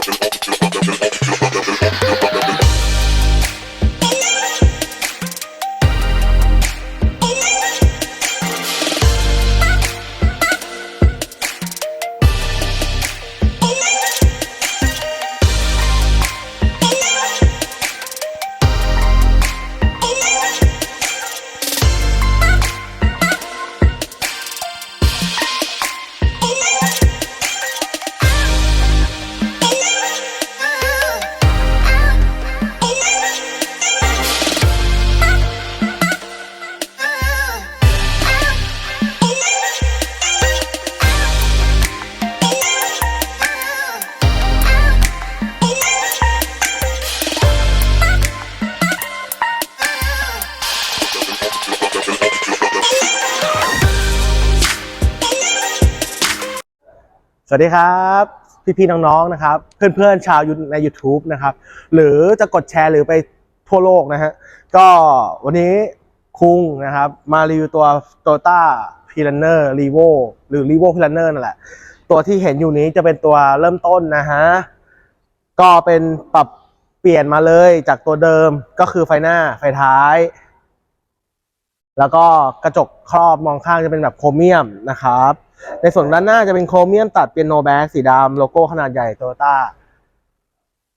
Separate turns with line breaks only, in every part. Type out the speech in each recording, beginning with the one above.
up an altitude, up an altitude, up สวัสดีครับพี่ๆน้องๆนะครับ เพื่อนๆชาวใน YouTube นะครับ หรือจะกดแชร์หรือไปทั่วโลกนะฮะก็วันนี้คุงนะครับ มารีวิวตัว Toyota p i r a n n e r r e v o หรือ r e v o p i r a n n e r นั่นแหละ ตัวที่เห็นอยู่นี้จะเป็นตัวเริ่มต้นนะฮะ ก็เป็นปรับเปลี่ยนมาเลยจากตัวเดิมก็คือไฟหน้าไฟท้าย แล้วก็กระจกครอบมองข้างจะเป็นแบบโครเมียมนะครับ ในส่วนด้านหน้าจะเป็นโครเมียมตัดเป็นโนแบ็กสีดำโลโก้ขนาดใหญ่โตโยต้า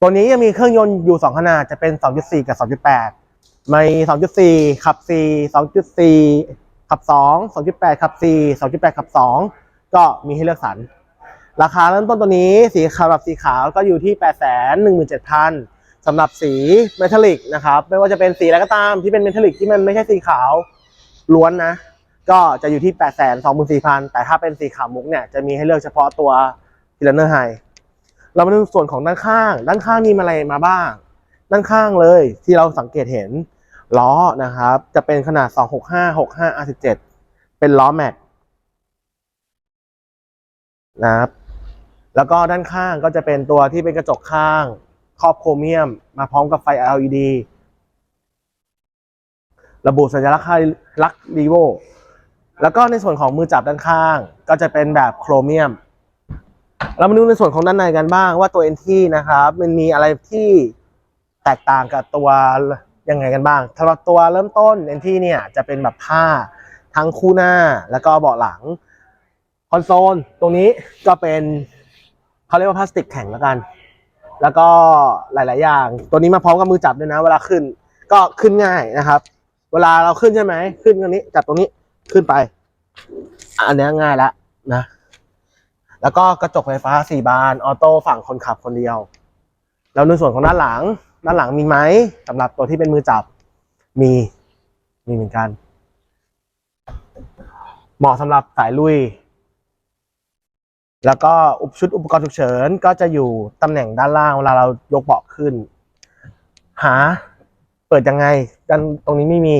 ตัวนี้ยังมีเครื่องยนต์อยู่ 2 ขนาดจะเป็น 2.4 กับ 2.8 มี 2.4 ขับ 4 2.4 ขับ 2 2.8 ขับ 4 2.8 ขับ 2 ก็มีให้เลือกสรรราคาเริ่มต้นตัวนี้สีขาวแบบสีขาวก็อยู่ที่ 817,000สำหรับสีเมทัลลิกนะครับ ไม่ว่าจะเป็นสีอะไรก็ตามที่เป็นเมทัลลิกที่มันไม่ใช่สีขาวล้วนนะ ก็จะอยู่ที่ 8 2 4 0 0 0 แต่ถ้าเป็นสีขาวมุกเนี่ยจะมีให้เลือกเฉพาะตัว p i l a n e r High เรามาดูส่วนของด้านข้าง ด้านข้างมีอะไรมาบ้าง ด้านข้างเลยที่เราสังเกตเห็นล้อนะครับ จะเป็นขนาด 265 65 R17 เป็นล้อแม็กนะครับแล้วก็ด้านข้างก็จะเป็นตัวที่เป็นกระจกข้างครอบโครเมียม มาพร้อมกับไฟ LED ระบุสัญลักษณ์ลักรีโว แล้วก็ในส่วนของมือจับด้านข้าง ก็จะเป็นแบบโครเมียม เรามาดูในส่วนของด้านในกันบ้างว่าตัว NT นะครับ มันมีอะไรที่แตกต่างกับตัวยังไงกันบ้างสำหรับตัวเริ่มต้น NT เนี่ยจะเป็นแบบผ้าทั้งคู่หน้าแล้วก็เบาะหลังคอนโซลตรงนี้ก็เป็นเขาเรียกว่าพลาสติกแข็งแล้วกัน แล้วก็หลาย ๆ อย่าง ตัวนี้มาพร้อมกับมือจับด้วยนะ เวลาขึ้นก็ขึ้นง่ายนะครับ เวลาเราขึ้นใช่ไหมขึ้นตรงนี้จับตรงนี้ ขึ้นไป อันนี้ง่ายละนะ แล้วก็กระจกไฟฟ้าสี่บานออโต้ฝั่งคนขับคนเดียว แล้วในส่วนของด้านหลัง ด้านหลังมีไหมสำหรับตัวที่เป็นมือจับ มีมีเหมือนกัน เหมาะสำหรับสายลุย แล้วก็อุปชุดอุปกรณ์ฉุกเฉินก็จะอยู่ตำแหน่งด้านล่างเวลาเรายกเบาะขึ้น หาเปิดยังไงด้านตรงนี้ไม่มี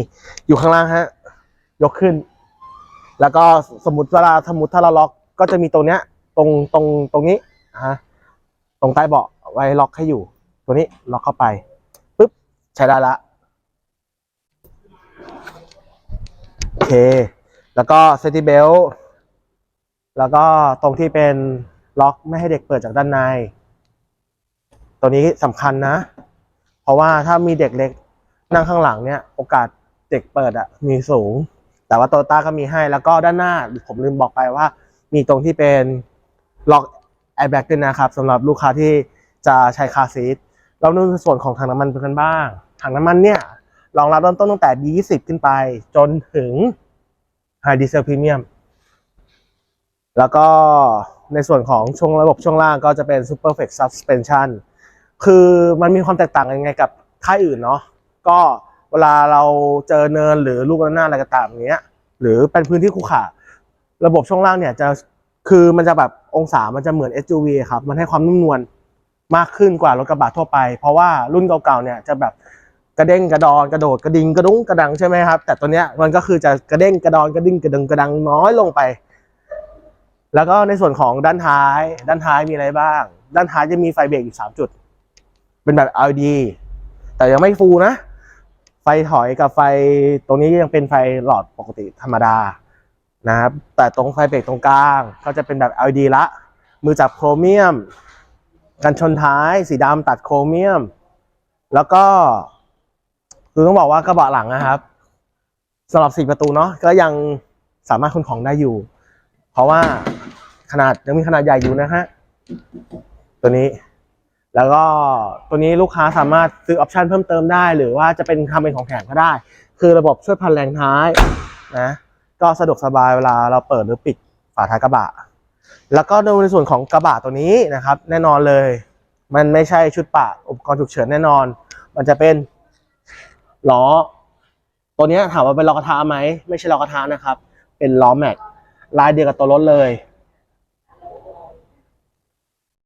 อยู่ข้างล่างฮะ ยกขึ้น แล้วก็สมมติเวลาสมมติถ้าเราล็อกก็จะมีตรงเนี้ย ตรงตรงตรงนี้ฮะตรงใต้เบาะไว้ล็อกให้อยู่ ตัวนี้ล็อกเข้าไปปุ๊บใช้ได้ละโอเค แล้วก็เซติเบลแล้วก็ตรงที่เป็นล็อกไม่ให้เด็กเปิดจากด้านใน ตัวนี้สำคัญนะ เพราะว่าถ้ามีเด็กเล็กนั่งข้างหลังเนี่ย โอกาสเด็กเปิดอะมีสูง แต่ว่าโตต้าก็มีให้แล้วก็ด้านหน้าผมลืมบอกไปว่า มีตรงที่เป็นล็อกแอร์แบ็กด้วยนะครับสำหรับลูกค้าที่จะใช้คาซีทเราดูส่วนของถังน้ำมันกันบ้าง ถังน้ำมันเนี่ยรองรับเริ่มต้นตั้งแต่ B20 ขึ้นไป จนถึง High Diesel Premium แล้วก็ในส่วนของช่วงระบบช่วงล่างก็จะเป็น Super Flex Suspension คือมันมีความแตกต่างยังไงกับค่ายอื่นเนาะก็ เวลาเราเจอเนินหรือลูกระนาดอะไรก็ตามอย่างเงี้ย หรือเป็นพื้นที่คู่ขาระบบช่วงล่างเนี่ยจะคือมันจะแบบองศามันจะเหมือน SUV ครับ มันให้ความนุ่มนวลมากขึ้นกว่ารถกระบะทั่วไป เพราะว่ารุ่นเก่าๆเนี่ยจะแบบกระเด้งกระดอนกระโดดกระดิ่งกระดุ้งกระดังใช่ไหมครับ แต่ตัวเนี้ยมันก็คือจะกระเด้งกระดอนกระดิ่งกระดึงกระดังน้อยลงไป แล้วก็ในส่วนของด้านท้าย ด้านท้ายมีอะไรบ้าง ด้านท้ายจะมีไฟเบรกอยู่สามจุด เป็นแบบ LED แต่ยังไม่ฟูลนะ ไฟถอยกับไฟตรงนี้ยังเป็นไฟหลอดปกติธรรมดานะครับ แต่ตรงไฟเบรกตรงกลางก็จะเป็นแบบ LED ละ มือจับโครเมียม กันชนท้ายสีดำตัดโครเมียม แล้วก็คือต้องบอกว่ากระบะหลังนะครับสำหรับสี่ประตูเนาะก็ยังสามารถขนของได้อยู่ เพราะว่าขนาดยังมีขนาดใหญ่อยู่นะฮะตัวนี้ แล้วก็ตัวนี้ลูกค้าสามารถซื้อออปชันเพิ่มเติมได้ หรือว่าจะเป็นทำเป็นของแถมก็ได้ คือระบบช่วยพันแรงท้ายนะก็สะดวกสบายเวลาเราเปิดหรือปิดฝาท้ายกระบะ แล้วก็ดูในส่วนของกระบะตัวนี้นะครับ แน่นอนเลย มันไม่ใช่ชุดปะอุปกรณ์ฉุกเฉินแน่นอน มันจะเป็นล้อ ตัวนี้ถามว่าเป็นล้อกระทะไหมไม่ใช่ล้อกระทะนะครับ เป็นล้อแม็กลายเดียวกับตัวรถเลย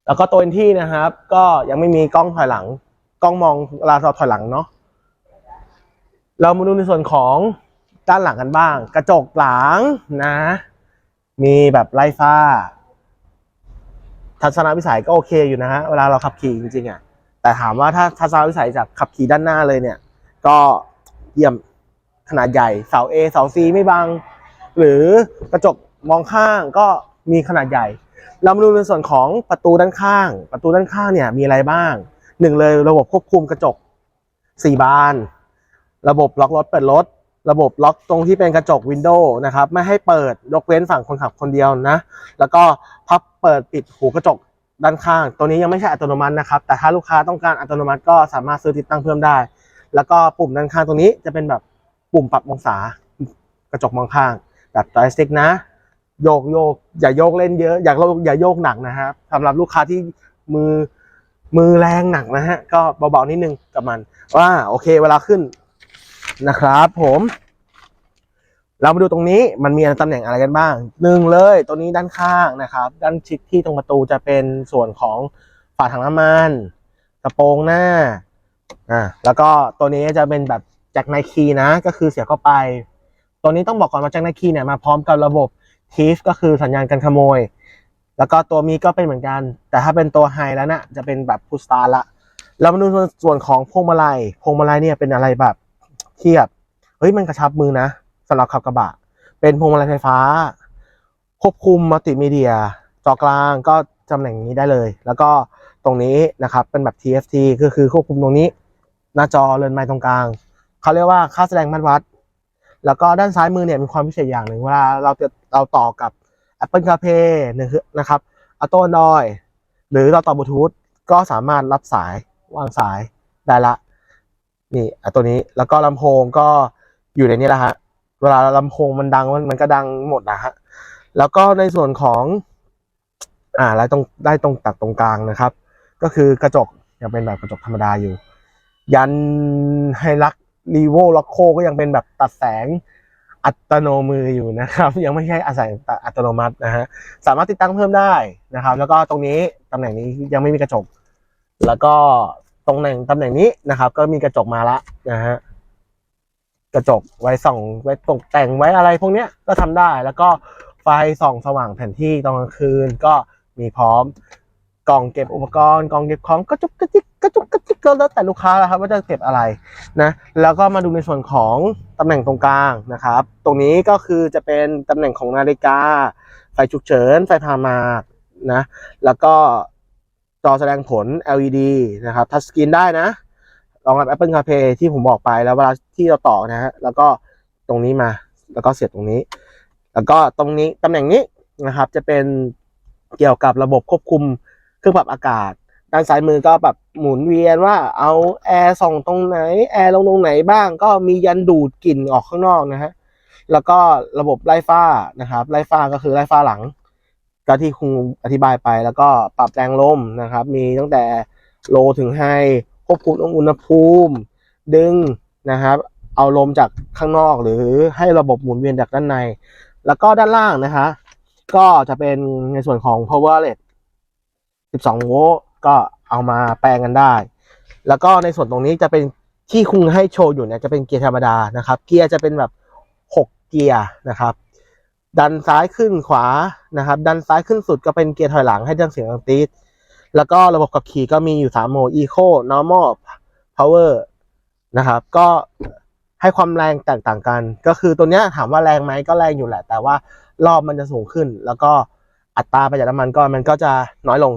แล้วก็ตัวเอนที่นะครับ ก็ยังไม่มีกล้องถอยหลัง กล้องมองเวลาเราถอยหลังเนาะเรามาดูในส่วนของด้านหลังกันบ้าง กระจกหลังนะ มีแบบไล่ฟ้า ทัศนวิสัยก็โอเคอยู่นะฮะเวลาเราขับขี่จริงๆอะแต่ถามว่าถ้าทัศนวิสัยจากขับขี่ด้านหน้าเลยเนี่ย ก็เยี่ยมขนาดใหญ่เสา A เสา C ไม่บังหรือกระจกมองข้างก็มีขนาดใหญ่ เรามาดูในส่วนของประตูด้านข้าง ประตูด้านข้างเนี่ยมีอะไรบ้างหนึ่งเลยระบบควบคุมกระจกสี่บาน ระบบล็อกรถเปิดรถระบบล็อกตรงที่เป็นกระจกวินโดว์นะครับไม่ให้เปิดยกเว้นฝั่งคนขับคนเดียวนะ แล้วก็พับเปิดปิดหูกระจกด้านข้าง ตัวนี้ยังไม่ใช่อัตโนมัตินะครับ แต่ถ้าลูกค้าต้องการอัตโนมัติก็สามารถซื้อติดตั้งเพิ่มได้ แล้วก็ปุ่มด้านข้างตรงนี้จะเป็นแบบปุ่มปรับองศากระจกมองข้างแบบจอยสติ๊กนะ โยกโยกอย่าโยกเล่นเยอะ อย่าโยกอย่าโยกหนักนะครับสำหรับลูกค้าที่มือมือแรงหนักนะฮะก็เบาๆนิดนึงกับมัน ว่าโอเคเวลาขึ้นนะครับ ผม เรามาดูตรงนี้มันมีตำแหน่งอะไรกันบ้างหนึ่งเลย ตัวนี้ด้านข้างนะครับ ด้านชิดที่ตรงประตูจะเป็นส่วนของฝาถังน้ำมันกระโปรงหน้าอ่าแล้วก็ตัวนี้จะเป็นแบบแจ็คไนคีนะ ก็คือเสียบเข้าไป ตัวนี้ต้องบอกก่อนว่าแจ็คไนคีเนี่ยมาพร้อมกับระบบ ทีฟก็คือสัญญาณการขโมย แล้วก็ตัวมีก็เป็นเหมือนกัน แต่ถ้าเป็นตัวไฮแล้วนะ่ะจะเป็นแบบพุสตาร์ละเรามาดูส่วนของพวงมาลัย พวงมาลัยเนี่ยเป็นอะไรแบบเทียบเฮ้ยมันกระชับมือนะสำหรับขับกระบะ เป็นพวงมาลัยไฟฟ้า ควบคุมมัลติมีเดีย จอกลางก็ตำแหน่งนี้ได้เลย แล้วก็ตรงนี้นะครับเป็นแบบ TFT ก็คือควบคุมตรงนี้ หน้าจอเรือนไม้ตรงกลางเขาเรียกว่าค่าแสดงมัดวัด แล้วก็ด้านซ้ายมือเนี่ยมีความพิเศษอย่างหนึ่งเวลาเราจะ เราต่อกับ Apple CarPlay นะครับ Auto Android หรือเราต่อบลูทูธก็สามารถรับสายวางสายได้ละ นี่อะตัวนี้แล้วก็ลำโพงก็อยู่ในนี้แหละฮะ เวลาลำโพงมันดังมันก็ดังหมดนะฮะ แล้วก็ในส่วนของอ่าแล้ตรงได้ตรงตัดตรงกลางนะครับ ก็คือกระจกยังเป็นแบบกระจกธรรมดาอยู่ ยันไฮลักรีโวล็อกโคก็ยังเป็นแบบตัดแสง อัตโนมืออยู่นะครับ ยังไม่ใช่อาศัยอัตโนมัตินะฮะสามารถติดตั้งเพิ่มได้นะครับ แล้วก็ตรงนี้ตำแหน่งนี้ยังไม่มีกระจก แล้วก็ตรงแหน่งตำแหน่งนี้นะครับ ก็มีกระจกมาละนะฮะกระจกไว้ส่องไว้ตกแต่งไว้อะไรพวกเนี้ยก็ทำได้ แล้วก็ไฟส่องสว่างแผนที่ตอนกลางคืนก็มีพร้อม กล่องเก็บอุปกรณ์กล่องเก็บของกระจุกกระจิกกระจุกกระจิกก็แล้วแต่ลูกค้าแล้วครับว่าจะเก็บอะไรนะแล้วก็มาดูในส่วนของตำแหน่งตรงกลางนะครับ ตรงนี้ก็คือจะเป็นตำแหน่งของนาฬิกา ไฟฉุกเฉิน ไฟพามานะแล้วก็จอแสดงผล LED นะครับทัชสกรีนได้นะรองรับ Apple CarPlay ที่ผมบอกไปแล้วเวลาที่เราต่อนะฮะแล้วก็ตรงนี้มาแล้วก็เสียบตรงนี้ แล้วก็ตรงนี้ตำแหน่งนี้นะครับจะเป็นเกี่ยวกับระบบควบคุม รื่องปรับอากาศ ด้านซ้ายมือก็แบบหมุนเวียนว่าเอาแอร์ส่องตรงไหนแอร์ลงตรงไหนบ้าง ก็มียันดูดกลิ่นออกข้างนอกนะฮะแล้วก็ระบบไล่ฟ้านะครับไล่ฟ้าก็คือไล่ฟ้าหลัง ก็ที่คุณอธิบายไปแล้วก็ปรับแรงลมนะครับ มีตั้งแต่โลถึงไฮควบคุมอุณหภูมิ ดึงนะครับเอาลมจากข้างนอกหรือให้ระบบหมุนเวียนจากด้านใน แล้วก็ด้านล่างนะคะ ก็จะเป็นในส่วนของ power l e t 12 โวลต์ก็เอามาแปลงกันได้ แล้วก็ในส่วนตรงนี้จะเป็นที่คุณให้โชว์อยู่เนี่ยจะเป็นเกียร์ธรรมดานะครับ เกียร์จะเป็นแบบ 6 เกียร์นะครับ ดันซ้ายขึ้นขวานะครับ ดันซ้ายขึ้นสุดก็เป็นเกียร์ถอยหลังให้ดังเสียงดังตีดแล้วก็ระบบขับขี่ก็มีอยู่3โหมด Eco Normal Power นะครับ ก็ให้ความแรงแตกต่างกัน ก็คือตัวเนี้ยถามว่าแรงไหมก็แรงอยู่แหละ แต่ว่ารอบมันจะสูงขึ้น แล้วก็อัตราประหยัดน้ำมันก็มันก็จะน้อยลง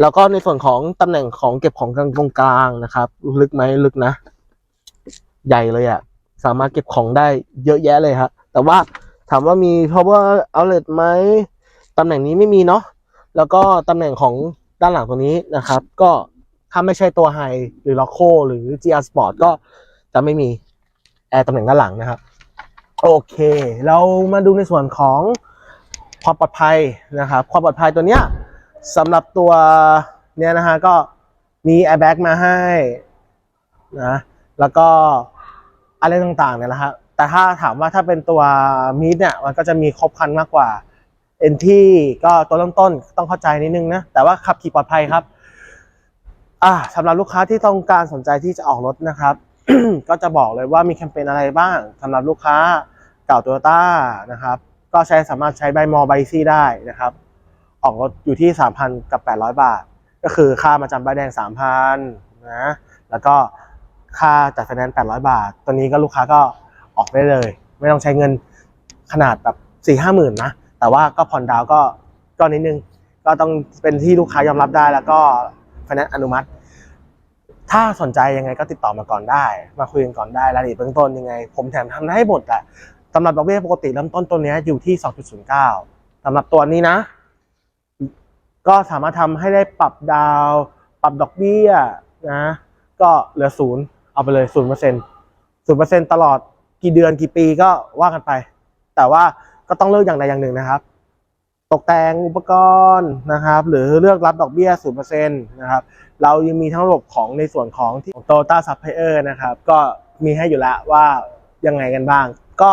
แล้วก็ในส่วนของตำแหน่งของเก็บของกลางตรงกลางนะครับ ลึกไหมลึกนะ ใหญ่เลยอะ่ะ สามารถเก็บของได้เยอะแยะเลยครับแต่ว่าถามว่ามี power outlet ไหมตำแหน่งนี้ไม่มีเนาะแล้วก็ตำแหน่งของด้านหลังตรงนี้นะครับ ก็ถ้าไม่ใช่ตัวไฮหรือ Loco หรือ GR Sport ก็จะไม่มีแอร์ตำแหน่งด้านหลังนะครับ โอเค เรามาดูในส่วนของความปลอดภัยนะครับ ความปลอดภัยตัวเนี้ย สำหรับตัวเนี้ยนะฮะก็มี airbag มาให้นะแล้วก็อะไรต่างๆเนี่ยนะฮะแต่ถ้าถามว่าถ้าเป็นตัวมีดเนี่ยมันก็จะมีครบครันมากกว่าเอ็นที่ก็ตัวเริ่มต้นต้องเข้าใจนิดนึงนะ แต่ว่าขับขี่ปลอดภัยครับอ่าสำหรับลูกค้าที่ต้องการสนใจที่จะออกรถนะครับ ก็จะบอกเลยว่ามีแคมเปญอะไรบ้างสำหรับลูกค้าเก่าโตโยต้านะครับ ก็ใช้สามารถใช้ใบมอใบซี่ได้นะครับ ออกรถอยู่ที่3,000กับ800บาท ก็คือค่ามาจำใบแดง3,000นนะแล้วก็ค่าจัดไฟแนนซ์800บาท ตัวนี้ก็ลูกค้าก็ออกได้เลย ไม่ต้องใช้เงินขนาดแบบ4 5หมื่นนะ แต่ว่าก็ผ่อนดาวก็ก็นิดนึง ก็ต้องเป็นที่ลูกค้ายอมรับได้แล้วก็ไฟแนนซ์อนุมัติ ถ้าสนใจยังไงก็ติดต่อมาก่อนได้ มาคุยกันก่อนได้รายละเอียดเบื้องต้นยังไง ผมแถมทำได้หมดแหละสำหรับดอกเบี้ยปกติเริ่มต้นตัวนี้อยู่ที่ 2.09สำหรับตัวนี้นะ ก็สามารถทำให้ได้ปรับดาว ปรับดอกเบี้ยนะ ก็เหลือศูนย์เอาไปเลยศูนย์เปอร์เซ็นต์ศูนย์เปอร์เซ็นต์ตลอดกี่เดือนกี่ปีก็ว่ากันไป แต่ว่าก็ต้องเลือกอย่างใดอย่างหนึ่งนะครับ ตกแต่งอุปกรณ์นะครับ หรือเลือกรับดอกเบี้ยศูนย์เปอร์เซ็นต์นะครับ เรายังมีทั้งระบบของในส่วนของที่โตต้าซัพพลายเออร์นะครับ ก็มีให้อยู่แล้วว่ายังไงกันบ้าง ก็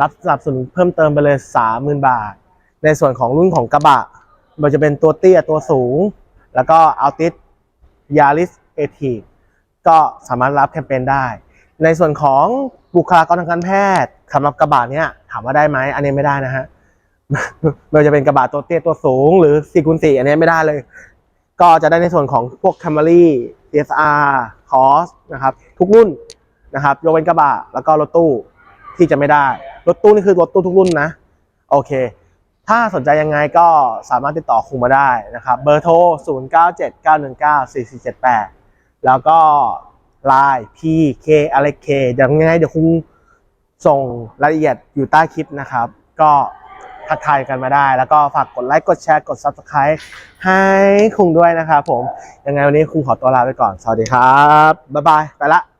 รับสนับสนุนเพิ่มเติมไปเลยสามหมื่นบาท ในส่วนของรุ่นของกระบะ มันจะเป็นตัวเตี้ยตัวสูง แล้วก็อัลติสยาริสเอทีก็สามารถรับแคมเปญได้ ในส่วนของบุคลากรทางการแพทย์สำหรับกระบะเนี้ยถามว่าได้ไหมอันนี้ไม่ได้นะฮะไม่ว่าจะเป็นกระบะตัวเตี้ยตัวสูง หรือ4คูณ4อันนี้ไม่ได้เลย ก็จะได้ในส่วนของพวก Camry CSR Cross นะครับ ทุกรุ่นนะครับยกเว้นกระบะแล้วก็รถตู้ที่จะไม่ได้ รถตู้นี่คือรถตู้ทุกรุ่นนะ โอเค ถ้าสนใจยังไงก็สามารถติดต่อคุงมาได้นะครับ เบอร์โทร 0 9 7 9 1 9 4 4 7 8 แล้วก็ Line PK อะไร K เดี๋ยวยังไงเดี๋ยวคุงส่งรายละเอียดอยู่ใต้คลิปนะครับ ก็ทักทายกันมาได้ แล้วก็ฝากกดไลค์กดแชร์กด Subscribe ให้คุงด้วยนะครับผม ยังไงวันนี้คุงขอตัวลาไปก่อน สวัสดีครับ บ๊ายบาย ไปละ